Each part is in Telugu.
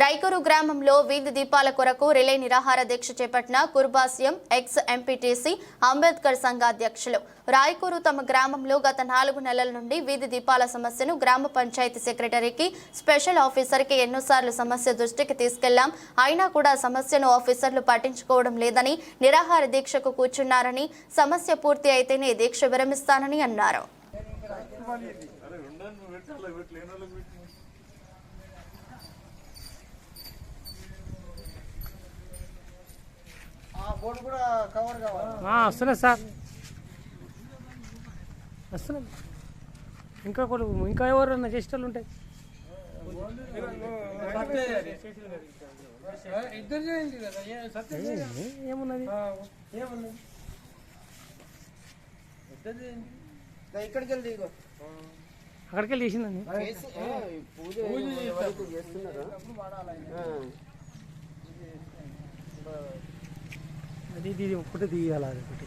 రైకూరు గ్రామంలో వీధి దీపాల కొరకు రిలే నిరాహార దీక్ష చేపట్టిన కుర్బాస్యం ఎక్స్ ఎంపీటీసీ అంబేద్కర్ సంఘ అధ్యక్షులు. రాయకూరు తమ గ్రామంలో గత నాలుగు నెలల నుండి వీధి దీపాల సమస్యను గ్రామ పంచాయతీ సెక్రటరీకి స్పెషల్ ఆఫీసర్కి ఎన్నోసార్లు సమస్య దృష్టికి తీసుకెళ్ళాం. అయినా కూడా సమస్యను ఆఫీసర్లు పట్టించుకోవడం లేదని నిరాహార దీక్షకు కూర్చున్నారని సమస్య పూర్తి అయితేనే దీక్ష విరమిస్తానని అన్నారు. ఆ బోర్డు కూడా కవర్ కావాలి. ఆ, వస్తున్నా సార్. వస్తున్నా ఇంకా కూడా ఇంకా ఎవరన్నా చేసేటోళ్ళు ఉంటాయి ఏమున్నది? ఇక్కడికి వెళ్ళి అక్కడికి వెళ్ళి చేసిందండి పూజ చేస్తున్నారో అది ఇది ఒకటి తీయాలి అది ఒకటి.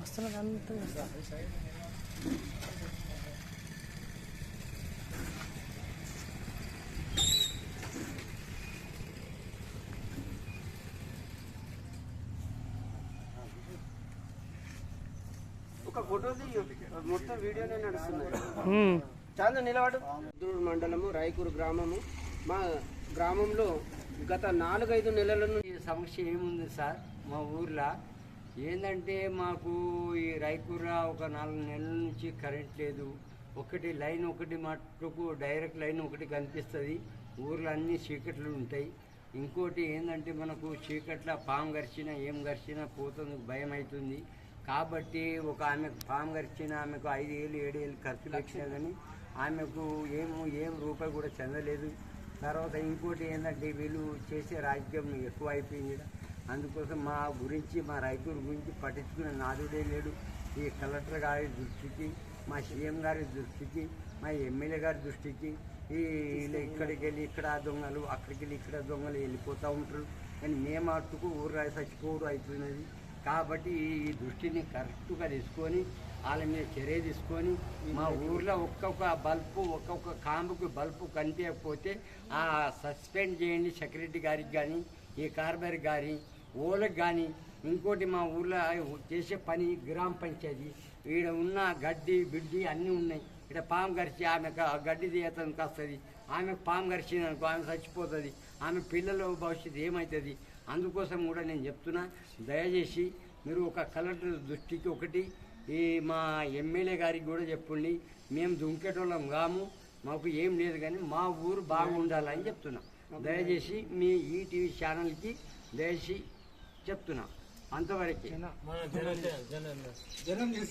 వస్తున్నా అంతా ఒక ఫోటో తీయ మొత్తం వీడియోనే నడుస్తున్నది ఉమ్. చాలు నిలబడు. మండలము రాయకూరు గ్రామము. మా గ్రామంలో గత నాలుగైదు నెలల నుండి సమస్య ఏముంది సార్? మా ఊర్లో ఏంటంటే మాకు ఈ రైకూర ఒక నాలుగు నెలల నుంచి కరెంట్ లేదు. ఒకటి లైన్ ఒకటి మట్టుకు డైరెక్ట్ లైన్ ఒకటి కనిపిస్తుంది. ఊర్లో అన్ని చీకట్లు ఉంటాయి. ఇంకోటి ఏంటంటే మనకు చీకట్ల పాము గరిచినా ఏం గరిచినా పోతుంది భయం అవుతుంది కాబట్టి ఒక ఆమెకు ఫామ్ గరిచిన ఆమెకు ఐదు ఏళ్ళు ఏడు ఏళ్ళు ఖర్చు వచ్చినా కానీ ఆమెకు ఏమో ఏం రూపాయి కూడా చెందలేదు. తర్వాత ఇంకోటి ఏంటంటే వీళ్ళు చేసే రాజకీయం ఎక్కువ అయిపోయింది. అందుకోసం మా గురించి మా రైతుల గురించి పట్టించుకునే నాదుడే లేడు. ఈ కలెక్టర్ గారి దృష్టికి మా సీఎం గారి దృష్టికి మా ఎమ్మెల్యే గారి దృష్టికి ఈ ఇక్కడికి వెళ్ళి ఇక్కడ దొంగలు అక్కడికి వెళ్ళి ఇక్కడ దొంగలు వెళ్ళిపోతూ ఉంటారు. కానీ మేము అట్టుకు ఊరు చచ్చిపోవడం అవుతున్నది కాబట్టి ఈ దృష్టిని కరెక్ట్గా తీసుకొని వాళ్ళ మీద చర్య తీసుకొని మా ఊర్లో ఒక్కొక్క బల్బు ఒక్కొక్క కాంబుకి బల్బు కనిపించకపోతే ఆ సస్పెండ్ చేయండి సెక్రటరీ గారికి కానీ ఈ కార్బర్ గారి ఓళ్ళకి కానీ. ఇంకోటి మా ఊర్లో చేసే పని గ్రామ పంచాయతీ. ఈడ ఉన్న గడ్డి బిడ్డి అన్నీ ఉన్నాయి. ఇక్కడ పాము గరిచి ఆమె గడ్డి తీయటానికి వస్తుంది. ఆమె పాము గరిచింది అనుకో ఆమె చచ్చిపోతుంది. ఆమె పిల్లల భవిష్యత్తు ఏమవుతుంది అందుకోసం కూడా నేను చెప్తున్నా దయచేసి మీరు ఒక కలెక్టర్ దృష్టికి ఒకటి ఈ మా ఎమ్మెల్యే గారికి కూడా చెప్పండి మేము దుంకేటోళ్ళం కాము మాకు ఏం లేదు కానీ మా ఊరు బాగుండాలని చెప్తున్నా. దయచేసి మీ ఈటీవీ ఛానల్కి దయచేసి చెప్తున్నా అంతవరకే. జనం